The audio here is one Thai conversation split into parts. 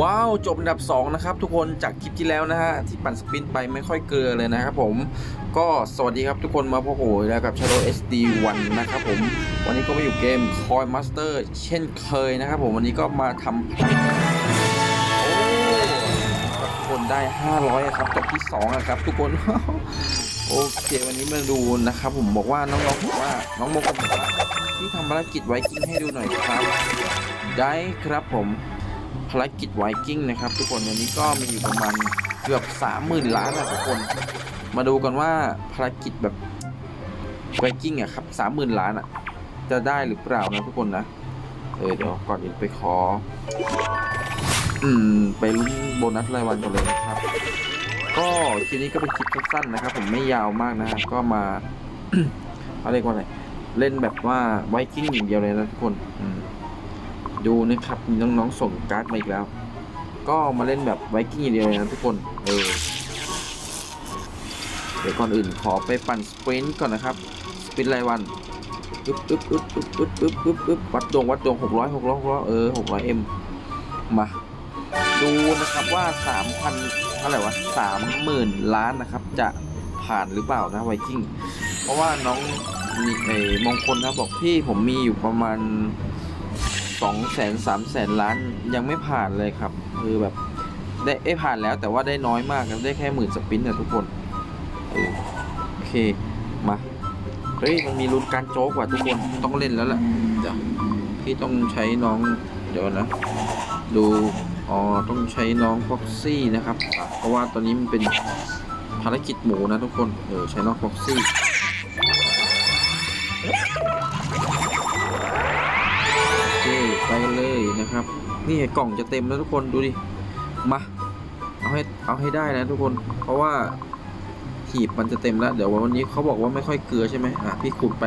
ว้าว จบอันดับ 2 นะครับ ทุกคนจากคลิปที่แล้วนะฮะ ที่ปั่นสปินไปไม่ค่อยเกลือเลยนะครับผม ก็สวัสดีครับทุกคนมาพบโอ้แล้วกับ Shadow SD 1นะครับผม วันนี้ก็มาอยู่เกม Coin Master เช่นเคยนะครับผมวันนี้ก็มาทำโอ้ทุกคนได้ 500อะครับจบที่2อะครับ ทุกคนโอเควันนี้มาดูนะครับผมบอกว่าน้องๆบอกว่าน้องโมกบอกว่าที่ทำภารกิจไว้กิ้งให้ดูหน่อยครับ ได้ครับผม ภารกิจไวกิ้งนะครับ ทุกคนวันนี้ก็มีอยู่ประมาณเกือบ 30,000 ล้านอะทุกคน มาดูกันว่าภารกิจแบบไวกิ้งอะครับ30,000ล้านอะจะได้หรือเปล่านะทุกคนนะ เออเดี๋ยวก่อนอื่นไปขอ อืม ไปลุ้นโบนัสรายวันกันเลยนะครับ ก็คลิปนี้ก็เป็นคลิปสั้นๆนะครับ ผมไม่ยาวมากนะฮะก็มาเขาเรียกว่าอะไรเล่นแบบว่าไวกิ้งอย่างเดียวเลยนะทุกคน อืม ดูนะครับมีน้องๆส่งการ์ดมาอีกแล้ว ก็มาเล่นแบบไวกิ้งอย่างเดียวนะทุกคนเออเดี๋ยวก่อนอื่นขอไปปั่นสปรินต์ก่อนนะครับสปรินต์รายวันอึ๊บอึ๊บอึ๊บอึ๊บอึ๊บอึ๊บอึ๊บอึ๊บวัดดวงวัดดวงหกร้อยหกร้อยหกร้อยเออหกร้อยเอ็มมาดูนะครับว่า3,000เท่าไหร่วะ30,000ล้านนะครับ จะผ่านหรือเปล่านะไวกิ้งเพราะว่าน้องนี่เออมงคลนะบอกพี่ผมมีอยู่ประมาณ 2แสน3แสนล้านยังไม่ผ่านเลยครับ คือแบบได้เอ้ผ่านแล้วแต่ว่าได้น้อยมากครับได้แค่หมื่นสปินนะทุกคนโอเคมาเฮ้ยมันมีลุ้นการโจ๊กว่ะทุกคนต้องเล่นแล้วแหละเดี๋ยวพี่ต้องใช้น้องเดี๋ยวนะ ดูอ๋อต้องใช้น้องฟ็อกซี่นะครับ เพราะว่าตอนนี้มันเป็นภารกิจหมูนะทุกคนเออใช้น้องฟ็อกซี่ เลยนะครับ นี่กล่องจะเต็มแล้วทุกคนดูดิ มา เอาให้เอาให้ได้นะทุกคน เพราะว่าหีบมันจะเต็มแล้ว เดี๋ยววันนี้เขาบอกว่าไม่ค่อยเกลือใช่ไหมอะพี่ขุดไป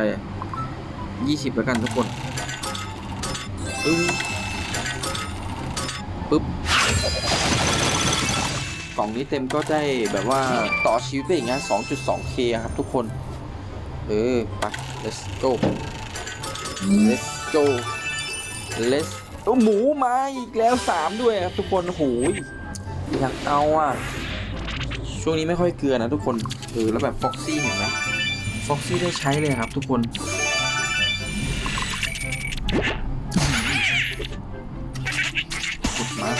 20แล้วกันทุกคนอึ้งปุ๊บ กล่องนี้เต็มก็ได้แบบว่าต่อชีวิตไปอีกนะ 2.2k ครับทุกคน เออไป let's go let's go let's โอ้หมูมาอีกแล้ว3ด้วยครับทุกคนโหยอยากเอาอะ ช่วงนี้ไม่ค่อยเกลือนะทุกคนเออแล้วแบบฟ็อกซี่เห็นไหมฟ็อกซี่ได้ใช้เลยครับ ทุกคนขุดมา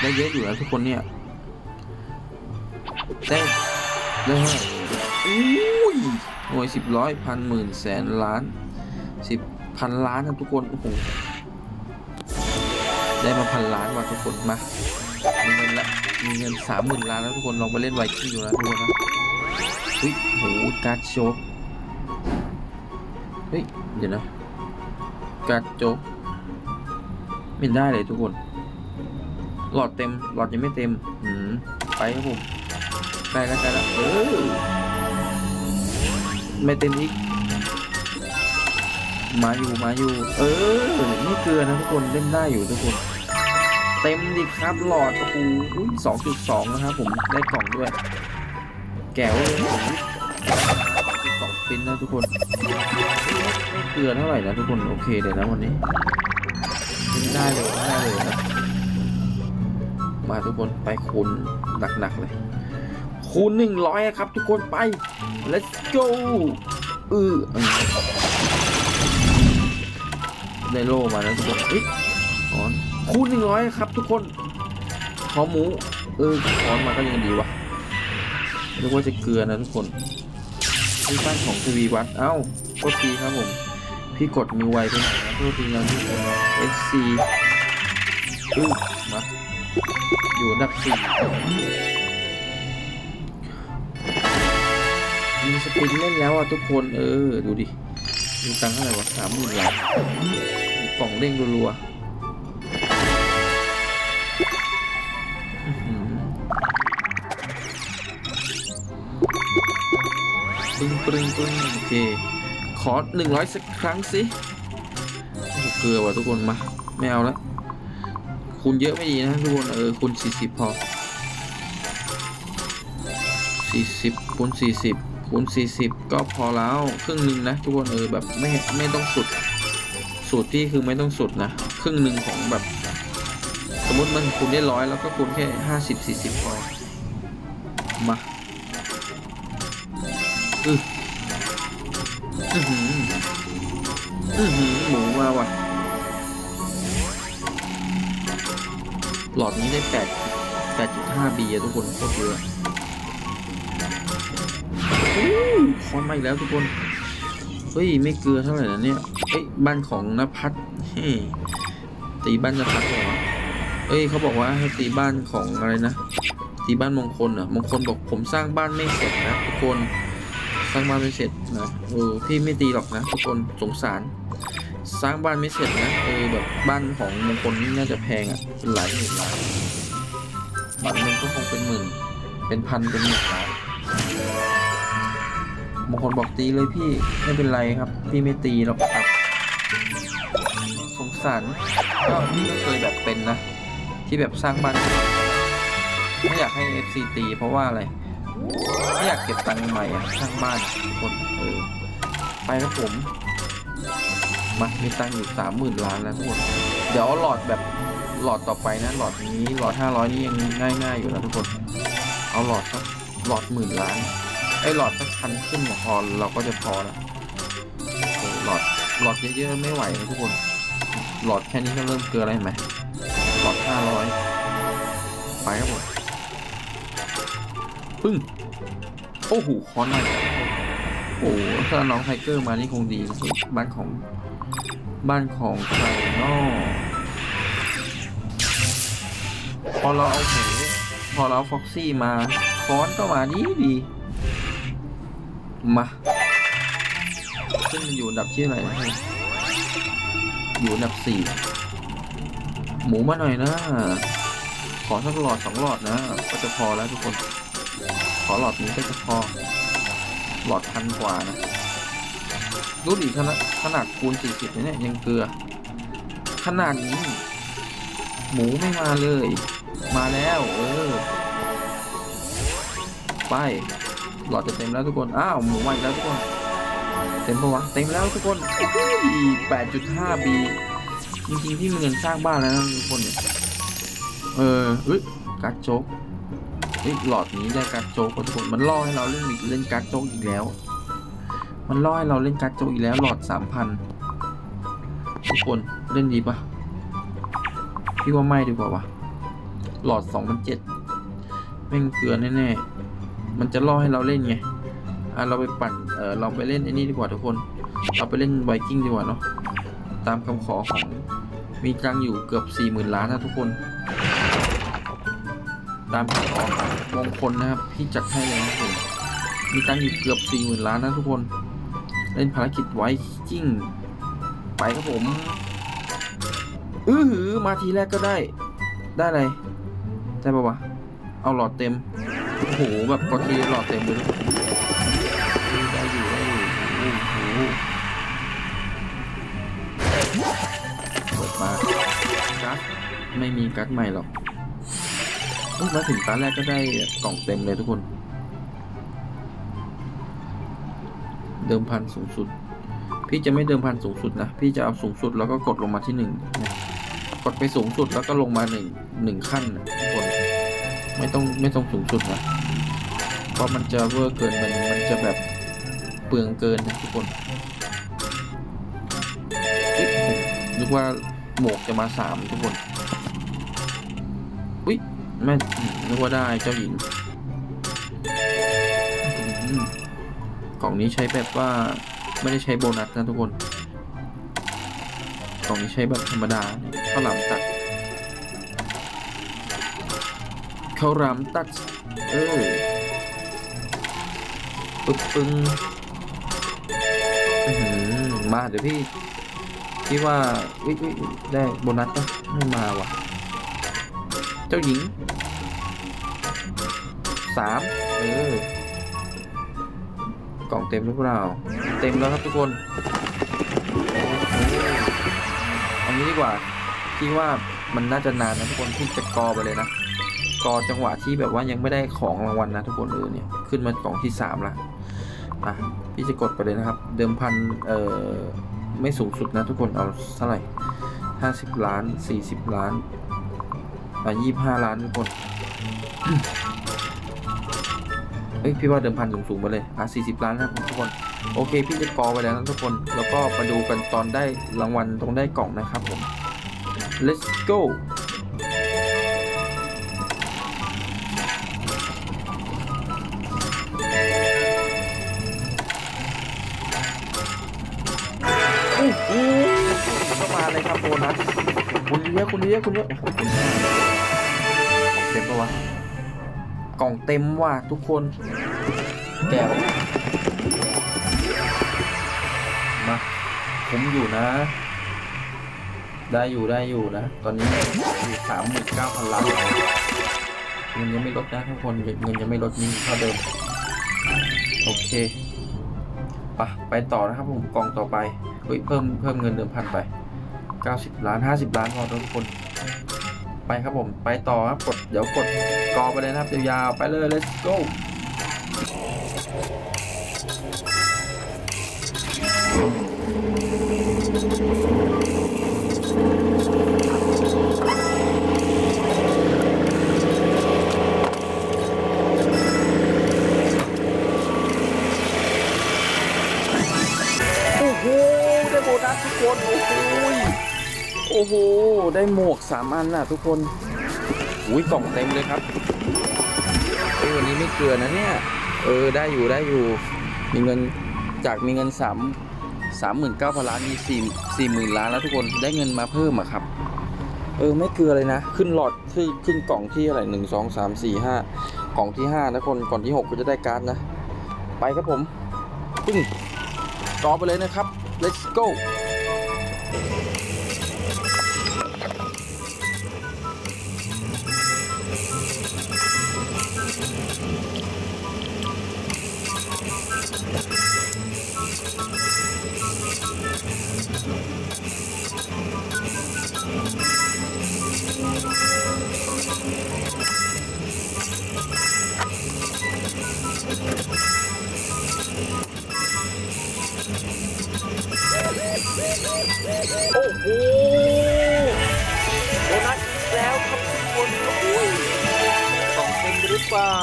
ได้เยอะอยู่แล้วทุกคนเนี่ยได้ได้เท่าไหร่อุ้ย หน่วยสิบร้อยพันหมื่นแสนล้านสิบพันล้านครับทุกคนโอ้โหได้มาพันล้านว่ะทุกคนมามีเงินละมีเงินสามหมื่นล้านแล้วทุกคนลองไปเล่นไวกิ้งดูนะทุกคนนะเฮ้ยโหการ์ดโชว์เฮ้ยเดี๋ยวนะการ์ดโจ๊กไม่ได้เลยทุกคน หลอดเต็มหลอดยังไม่เต็มอืมไปครับผมใกล้แล้วใกล้แล้วเออ ไม่เต็มอีก มาอยู่มาอยู่ เออไม่เกินนะทุกคนเล่นได้อยู่ทุกคน เต็มดิครับหลอดโอ้โหสองจุดสองนะครับผมได้กล่องด้วย แก้วเลยสองฟินนะทุกคนไม่เกลือเท่าไหร่นะทุกคนโอเคเดี๋ยวนะวันนี้กินได้เลยได้เลยนะมาทุกคนไปคูณหนักๆเลย คูณหนึ่งร้อยครับ ทุกคนไป let's go เออเอได้โล่มาแล้วทุกคนเฮ้ยถอนคูณหนึ่งร้อยครับ ทุกคนขอหมู เออถอนมาก็ยังดีวะนึกว่าจะเกลือนะทุกคนที่บ้านของทวีวัฒน์เอ้าโทษทีครับผม พี่กดมือไวไปหน่อนะโทษทีนะพี่ SC อึ้งมาอยู่นดับสี่ มีสปินเล่นแล้วอะทุกคนเออ ดูดิดูตังค์เท่าไหร่วะสามหมื่นล้านกล่องเด้งรัวๆปึ้งปึ้งปึ้งโอเค ขอหนึ่งร้อยสักครั้งสิเกลือว่ะทุกคนมาไม่เอาแล้วคูณเยอะไม่ดีนะทุกคนเออคูณสี่สิบพอสี่สิบคูณสี่สิบ คูณสี่สิบก็พอแล้วครึ่งหนึ่งนะทุกคนเออแบบไม่ไม่ต้องสุด สูตรที่คือไม่ต้องสุดนะ ครึ่งหนึ่งของแบบ สมมติมันคูณได้ร้อยแล้วก็คูณแค่ห้าสิบสี่สิบพอมาอืออือหืออือหือหมูมาว่ะหลอดนี้ได้แปดแปดจุดห้าบีอะทุกคนโคตรเยอะ คอนมาอีกแล้วทุกคน เฮ้ย ไม่เกลือเท่าไหร่นะเนี่ย เฮ้ย บ้านของนภัสเฮ้ตีบ้านนภัสเหรอเฮ้ยเขาบอกว่าให้ตีบ้านของอะไรนะ ตีบ้านมงคลเหรอะมงคลบอกผมสร้างบ้านไม่เสร็จนะทุกคน สร้างบ้านไม่เสร็จนะเออพี่ไม่ตีหรอกนะทุกคนสงสาร สร้างบ้านไม่เสร็จนะเออแบบบ้านของมงคลนี่น่าจะแพงอะเป็นหลายหมื่นล้านบางเงินก็คงเป็นหมื่น เป็นพันเป็นหมื่นล้าน มงคลบอกตีเลยพี่ไม่เป็นไรครับ พี่ไม่ตีหรอกครับ สงสารก็พี่ก็เคยแบบเป็นนะ ที่แบบสร้างบ้านไม่อยากให้ FC ตีเพราะว่าอะไรไม่อยากเก็บตังค์ใหม่อะสร้างบ้านทุกคนเออไปครับผมมามีตังค์อยู่สามหมื่นล้านแล้วทุกคนเดี๋ยวหลอดแบบหลอดต่อไปนะหลอดนี้หลอดห้าร้อยนี่ยังง่ายๆอยู่นะทุกคน เอาหลอดสักหลอดหมื่นล้าน ไอ้หลอดสักพันขึ้นพอเราก็จะพอล้วเออหลอดหลอดเยอะๆไม่ไหวนะทุกคน หลอดแค่นี้ก็เริ่มเกลืออะไรไหมหลอดห้าร้อยไปครับผมปึ้งโอ้โหคอนมาโอ้โหถ้าน้องไทเกอร์มานี่คงดีนะบ้านของบ้านของใครนาะพอเราเอาหมพอเราเอาฟ็อกซี่มา คอนก็มาดีดี มาซึ่งมันอยู่อันดับที่อะไหรนะอยู่อันดับสี่หมูมาหน่อยนะ ขอสักหลอดสองหลอดนะ ก็จะพอแล้วทุกคน ขอหลอดนี้ก็จะพอ หลอดพันกว่านะดูดิขนาดขนาดคูณ40เนี่ยยังเกลือ ขนาดนี้ หมูไม่มาเลย มาแล้ว เออ ไป หลอดจะเต็มแล้วทุกคน อ้าวหมูมาอีกแล้วทุกคน เต็มปะวะ เต็มแล้วทุกคน8.5 B จริงๆพี่มีเงินสร้างบ้านแล้วนะทุกคนเนี่ย เออเอ้ยการ์ดโจ๊กเฮ้ยหลอดนี้ได้การ์ดโจ๊กทุกคน มันล่อให้เราเล่นอีกเล่นการ์ดโจ๊กอีกแล้ว มันล่อให้เราเล่นการ์ดโจ๊กอีกแล้ว หลอดสามพันทุกคน เล่นดีปะพี่ว่าไม่ดีกว่าวะหลอดสองพันเจ็ดแม่งเกลือแน่ๆ มันจะล่อให้เราเล่นไงอะเราไปปั่นเออเราไปเล่นไอ้นี่ดีกว่าทุกคน เราไปเล่นไวกิ้งดีกว่าเนาะตามคำขอของมีจังอยู่เกือบสี่หมื่นล้านนะทุกคน ตามคำขอของมงคลนะครับพี่จัดให้เลยนะผมมีตังอยู่เกือบสี่หมื่นล้านนะทุกคน เล่นภารกิจไว้จริงไปครับผมอือหือมาทีแรกก็ได้ ได้อะไรได้ปะวะ เอาหลอดเต็ม โอ้โหแบบกดทีหลอดเต็มเลยนได้อยู่ได้อยู่โอ้โหเปิดมากัดไม่มีกัดใหม่หรอกเอ้ยมาถึงตาแรกก็ได้กล่องเต็มเลยทุกคน เดิมพันสูงสุด พี่จะไม่เดิมพันสูงสุดนะ พี่จะเอาสูงสุดแล้วก็กดลงมาที่หนึ่งกดไปสูงสุดแล้วก็ลงมาหนึ่งหนึ่งขั้นทุกคน ไม่ต้องไม่ต้องสูงสุดนะ ราะมันจะเวอร์เกินมันมันจะแบบเปลืองเกินนะทุกคนนึกว่าหมวกจะมาสามทุกคนอุ้ยแม่นึกว่าได้เจ้าหญิงกล่องนี้ใช้แบบว่าไม่ได้ใช้โบนัสนะทุกคนกล่องนี้ใช้แบบธรรมดาข้าวหลามตัดข้าวหลามตัดเออ ปึ๊บปึ้งมาเดี๋ยวพี่พี่ว่าวิวิได้โบนัสปะไม่มาว่ะ เจ้าหญิงสามเออกล่องเต็มหรือเปล่า เต็มแล้วครับทุกคนเอางี้ดีกว่าพี่ว่ามันน่าจะนานนะทุกคนที่จะกอไปเลยนะ กอนจังหวะที่แบบว่ายังไม่ได้ของรางวัลนะทุกคนเออเนี่ยขึ้นมากล่องที่สามละอะพี่จะกดไปเลยนะครับ เดิมพันเอ่อไม่สูงสุดนะทุกคนเอาเท่าไหร่ห้าสิบล้านสี่สิบล้านอะยี่ห้าล้านทุกคนเฮ้ยพี่ว่าเดิมพันสูงๆไปเลยอะสี่สิบล้านนะทุกคนโอเค พี่จะกอไปแล้วนะทุกคน แล้วก็มาดูกันตอนได้รางวัลตรงได้กล่องนะครับผม let's go โบนัสคุณเยอะคุณเยอะคุณเยอะโอ้โหคุณห้าเต็มปะวะกล่องเต็มว่ะทุกคน แก้วมาผมอยู่นะ ได้อยู่ได้อยู่นะ ตอนนี้อยู่สามหมื่นเก้าพันล้านเงินยังไม่ลดนะทุกคนเงินยังไม่ลดนี่เท่าเดิม โอเคไปะไปต่อนะครับผมกล่องต่อไปเฮ้ยเพิ่มเพิ่มเงินเดิมพันไป 90 ล้าน 50 ล้านพอทุกคน ไปครับผมไปต่อครับกดเดี๋ยวกดกอไปเลยนะครับยาวๆไปเลย let's go โหได้หมวกสามอันน่ะทุกคนอุ้ยกล่องเต็มเลยครับเออวันนี้ไม่เกลือนะเนี่ย เออได้อยู่ได้อยู่ มีเงินจากมีเงินสามสามหมื่นเก้าพันล้านมีสี่สี่หมื่นล้านแล้วทุกคนได้เงินมาเพิ่มอะครับ เออไม่เกลือเลยนะ ขึ้นหลอดขึ้นขึ้นกล่องที่อะไรหนึ่งสองสามสี่ห้ากล่องที่ห้านะคนก่อนที่หกก็จะได้การ์ดนะ ไปครับผมปึ้งต่อไปเลยนะครับ let's go โอ้โหโบนัสอีกแล้วครับทุกคนโอ้โหกล่องเต็มหรือเปล่า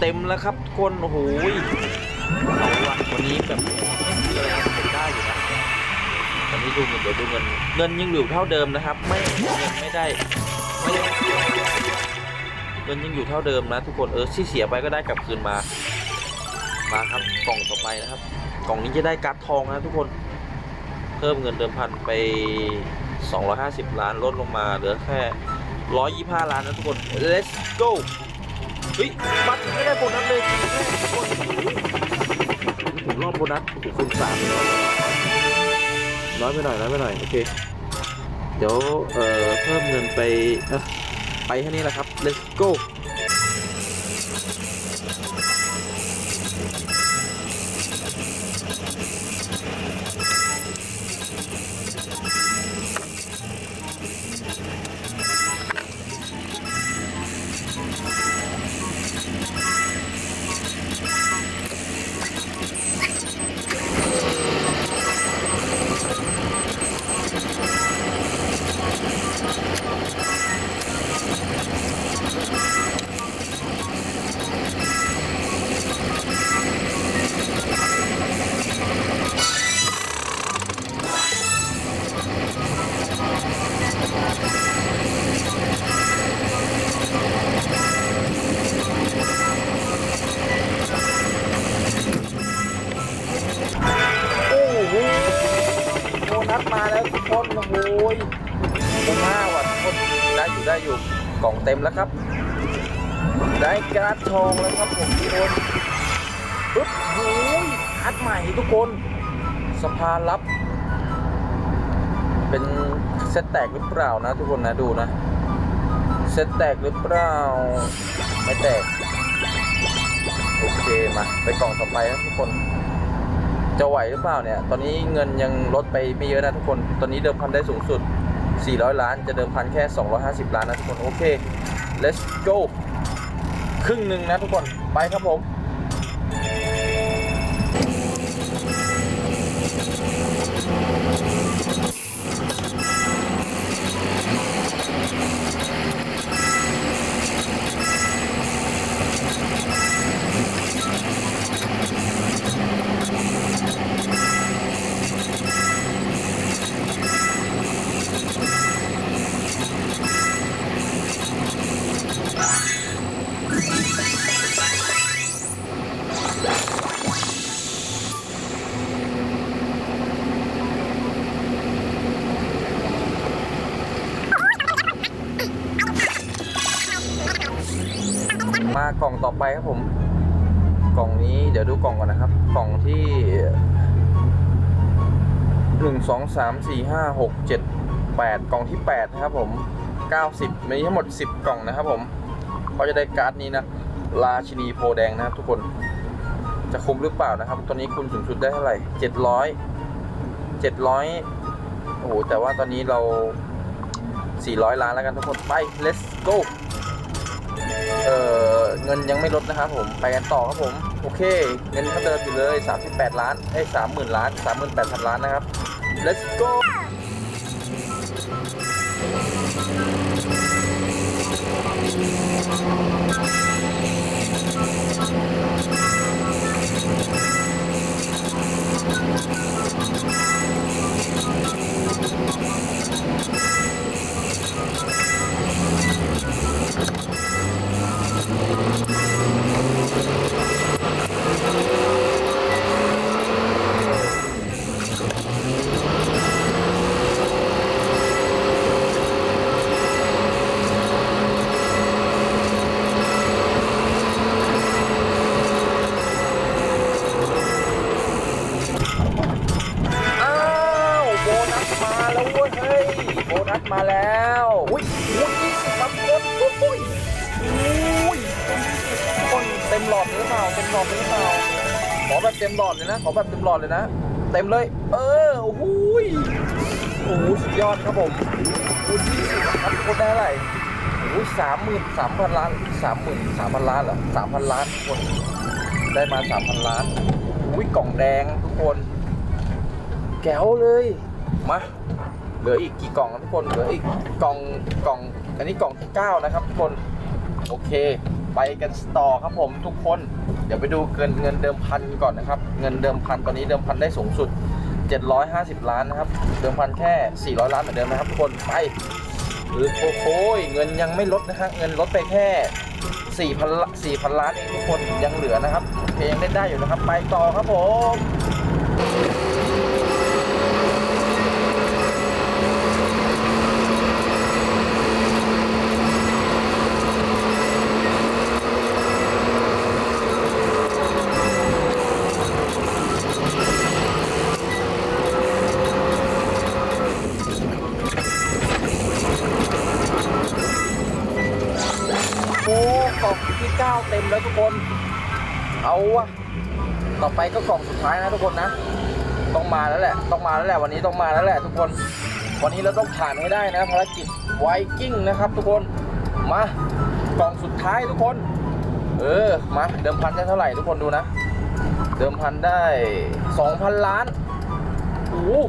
เต็มแล้วครับทุกคนโอ้โหเอาละวันนี้แบบ ดูเงินเดี๋ยวดูเงินเงินยังอยู่เท่าเดิมนะครับ ไม่เงินไม่ได้ไม่ได้เงินยังอยู่เท่าเดิมนะทุกคนเออที่เสียไปก็ได้กลับคืนมามาครับกล่องต่อไปนะครับ กล่องนี้จะได้การ์ดทองนะทุกคนเพิ่มเงินเดิมพันไป 250 ล้านลดลงมาเหลือแค่ 125 ล้านนะทุกคน let's go เฮ้ยบัตรไม่ได้โบนัสเลยจริงๆทุกคนผมรอบโบนัสถูกคูณสาม น้อยไปหน่อยน้อยไปหน่อยโอเคเดี๋ยวเอ่อเพิ่มเงินไปไปแค่นี้แหละครับ let's go แล้วครับ ได้การ์ดทองแล้วครับผมทุกคนปึ๊บโอ้ยการ์ดใหม่ทุกคนสภาลับ เป็นเซตแตกหรือเปล่านะ ทุกคนนะดูนะเซตแตกหรือเปล่า ไม่แตก โอเคมาไปกล่องต่อไปครับทุกคนจะไหวหรือเปล่าเนี่ย ตอนนี้เงินยังลดไปไม่เยอะนะทุกคน ตอนนี้เดิมพันได้สูงสุด 400 ล้าน จะเดิมพันแค่ 250 ล้านนะทุกคน โอเค let's go ครึ่งหนึ่งนะทุกคน ไปครับผม ไปครับผม กล่องนี้เดี๋ยวดูกล่องก่อนนะครับ กล่องที่หนึ่งสองสามสี่ห้าหกเจ็ดแปดกล่องที่แปดนะครับผมเก้าสิบมีทั้งหมดสิบกล่องนะครับผมก็จะได้การ์ดนี้นะราชินีโพแดงนะครับทุกคนจะคุ้มหรือเปล่านะครับ ตอนนี้คุณสูงสุดได้เท่าไหร่เจ็ดร้อยเจ็ดร้อยโอ้โห แต่ว่าตอนนี้เรา400ล้านแล้วกันทุกคน ไป let's go เอ่อ เงินยังไม่ลดนะครับผมไปกันต่อครับผม โอเค เงินเท่าเดิมอยู่เลย 38 ล้านเอ้ย30,000ล้าน38,000ล้านนะครับ let's go อ้ นัสมาแล้วอุ้ยอุ้ยครับคนอุ้ยอุ้ยคนเต็มหลอดหรือเปล่าเต็มหลอดหรือเปล่าขอแบบเต็มหลอดเลยนะขอแบบเต็มหลอดเลยนะ เต็มเลย เออโอ้โหยโอ้โหสุดยอดครับผมอุ้ยยี่สิบครับคนได้ไรโอ้ยสามหมื่นสามพันล้านสามหมื่นสามพันล้านเหรอสามพันล้านคนได้มาสามพันล้านอุ้ยกล่องแดงทุกคน แก้วเลย มา เหลืออีกกี่กล่องครับทุกคน เหลืออีกกล่องกล่อง อันนี้กล่องที่ 9 นะครับทุกคน โอเค ไปกันต่อครับผมทุกคน เดี๋ยวไปดูเงินเงินเดิมพันก่อนนะครับ เงินเดิมพันตอนนี้เดิมพันได้สูงสุด 750 ล้านนะครับ เดิมพันแค่ 400 ล้านเหมือนเดิมนะครับทุกคน ไปโอ้โหเงินยังไม่ลดนะฮะ เงินลดไปแค่4,000ละ4,000 ล้านเองทุกคน ยังเหลือนะครับโอเคยังเล่นได้อยู่นะครับ ไปต่อครับผม แล้วทุกคน เอาวะต่อไปก็กล่องสุดท้ายนะทุกคนนะ ต้องมาแล้วแหละ ต้องมาแล้วแหละวันนี้ต้องมาแล้วแหละ ทุกคน วันนี้เราต้องผ่านให้ได้นะภารกิจไวกิ้งนะครับ ทุกคน มากล่องสุดท้ายทุกคน เออ มาเดิมพันได้เท่าไหร่ทุกคนดูนะ เดิมพันได้2,000ล้านโอ้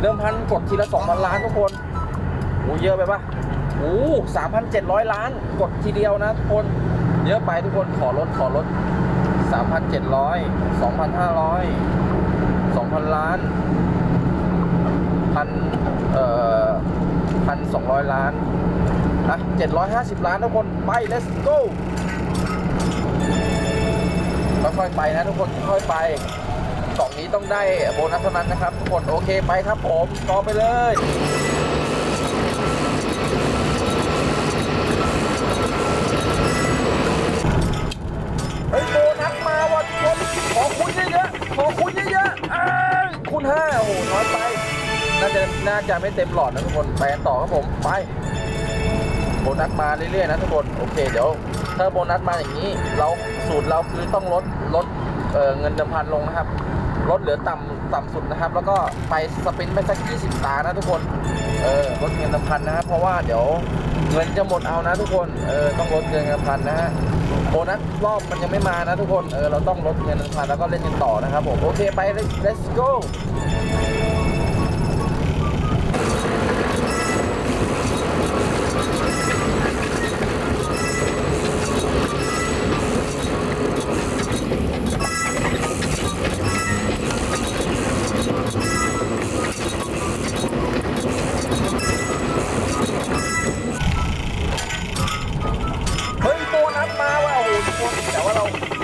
เดิมพันกดทีละ2,000ล้านทุกคนโอ้เยอะไปปะโอ้สามพันเจ็ดร้อยล้าน กดทีเดียวนะทุกคน เยอะไปทุกคนขอลดขอลดสามพันเจ็ดร้อยสองพันห้าร้อยสองพันล้านพันเอ่อพันสองร้อยล้านอะเจ็ดร้อยห้าสิบล้านทุกคนไป let's go ค่อยๆไปนะทุกคนค่อยๆไปกล่องนี้ต้องได้โบนัสเท่านั้นนะครับ ทุกคนโอเคไปครับผมต่อไปเลย ห้าโอ้โหน้อยไป น่าจะน่าจะไม่เต็มหลอดนะทุกคนไปกันต่อครับผมไปโบนัสมาเรื่อยๆนะทุกคนโอเคเดี๋ยวถ้าโบนัสมาอย่างนี้ เราสูตรเราคือต้องลดลดเเงินเดิมพันลงนะครับลดเหลือต่ำต่ำสุดนะครับ แล้วก็ไปสปินไปสัก 20 ตานะทุกคน เออลดเงินเดิมพันนะครับ เพราะว่าเดี๋ยว เงินจะหมดเอานะทุกคนเออต้องลดเงินกันพันนะฮะโบนัสรอบมันยังไม่มานะทุกคนเออเราต้องลดเงินเดิมพันแล้วก็เล่นกันต่อนะครับผมโอเคไป let's go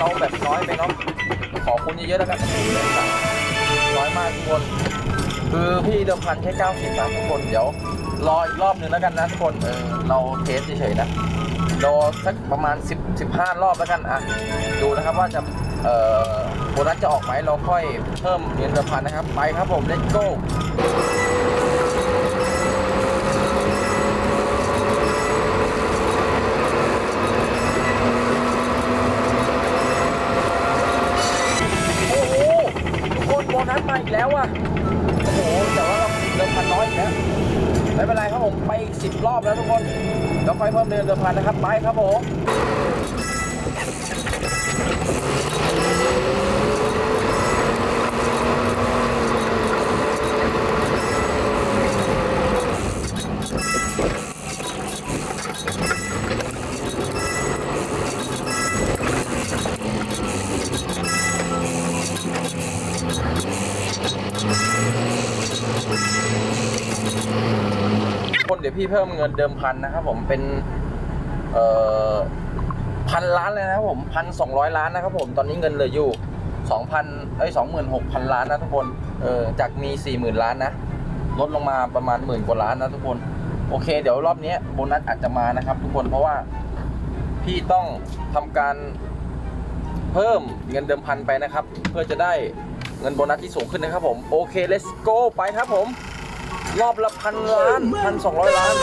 เราแบบน้อยไปเนาะขอคุณเยอะๆแล้วกันน้อยมากทุกคนคือพี่เดิมพันแค่90นะทุกคนเดี๋ยวรออีกรอบหนึ่งแล้วกันนะทุกคนเออเราเทสเฉยๆนะรอสักประมาณ10 15รอบแล้วกันอะดูนะครับว่าจะเอ่อโบนัสจะออกไหมเราค่อยเพิ่มเงินเดิมพันนะครับ ไปครับผม let's go โอ้โหทุกคนโบนัสมาอีกแล้ ว่ะ โอ้โห แต่ว่าเราเดิมพันน้อยอีกแล้วไม่เป็นไรครับผมไปอีกสิบรอบแล้วทุกคนเราค่อยเพิ่มเดิมพันนะครับ ไปครับผม พี่เพิ่มเงินเดิมพันนะครับผมเป็นเอ่อพันล้านเลยนะครับผมพันสองร้อยล้านนะครับผมตอนนี้เงินเหลืออยู่สองพันเอ้ยสองหมื่นหกพันล้านนะทุกคนเออจากมีสี่หมื่นล้านนะลดลงมาประมาณหมื่นกว่าล้านนะทุกคนโอเค เดี๋ยวรอบนี้โบนัสอาจจะมานะครับ ทุกคนเพราะว่าพี่ต้องทำการเพิ่มเงินเดิมพันไปนะครับ เพื่อจะได้เงินโบนัสที่สูงขึ้นนะครับผม โอเค let's go ไปครับผม รอบละพันล้านพันสองร้อยล้าน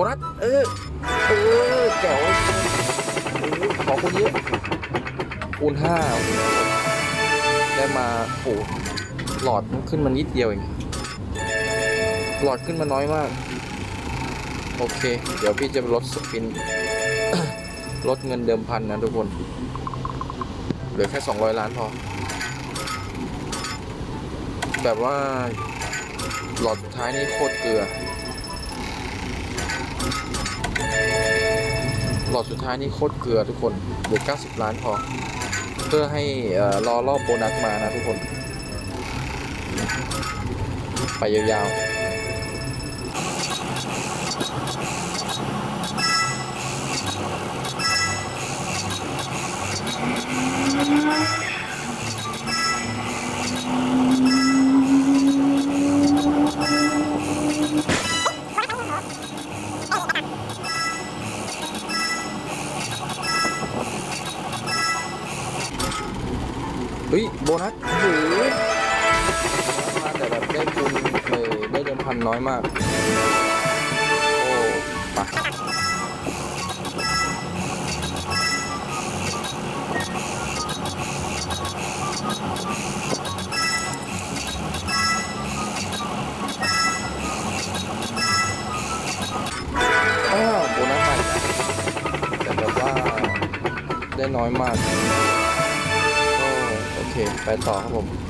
อุ้ยโบนัสเออ เออแจ๋วโอ้โหขอคุณเยอะคูณห้าได้มาโอ้หลอดขึ้นมานิดเดียวเอง หลอดขึ้นมาน้อยมาก โอเค เดี๋ยวพี่จะลดสปิน ลดเงินเดิมพันนะทุกคน เหลือแค่ 200 ล้านพอ แบบว่า หลอดสุดท้ายนี่โคตรเกลือ หลอดสุดท้ายนี่โคตรเกลือทุกคนเหลือ 90 ล้านพอ เพื่อให้รอรอบโบนัสมานะทุกคน ไปยาวๆ ดิมพันน้อยมาก โอ้ปะอ้าวโบนัสใหม่แต่แบบว่าได้น้อยมาก โอเค ไปต่อครับผม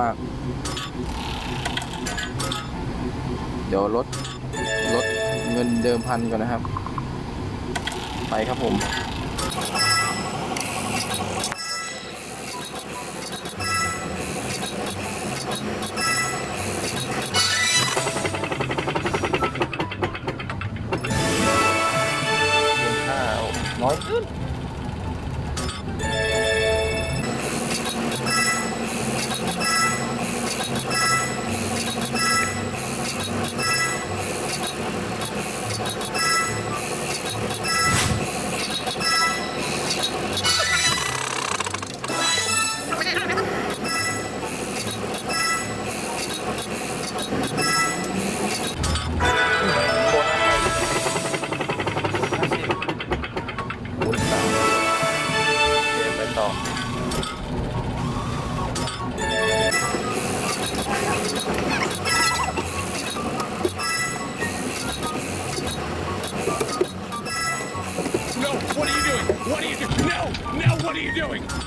มาก เดี๋ยวลดลดเงินเดิมพันก่อนนะครับ ไปครับผม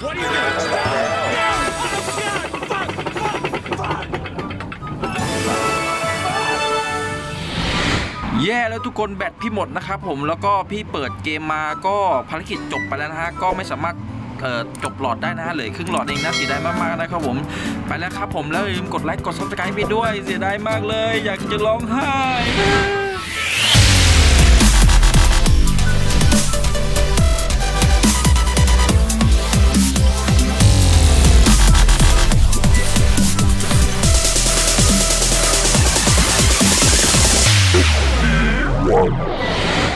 What are you doing? แย่แล้วทุกคนแบตพี่หมดนะครับผมแล้วก็พี่เปิดเกมมาก็ภารกิจจบไปแล้วนะฮะก็ไม่สามารถจบหลอดได้นะฮะเหลือครึ่งหลอดเองนะเสียดายมากๆนะครับผมไปแล้วครับผมแล้วลืมกดไลค์กดซับสไครต์ไปด้วยเสียดายมากเลย อยากจะร้องไห้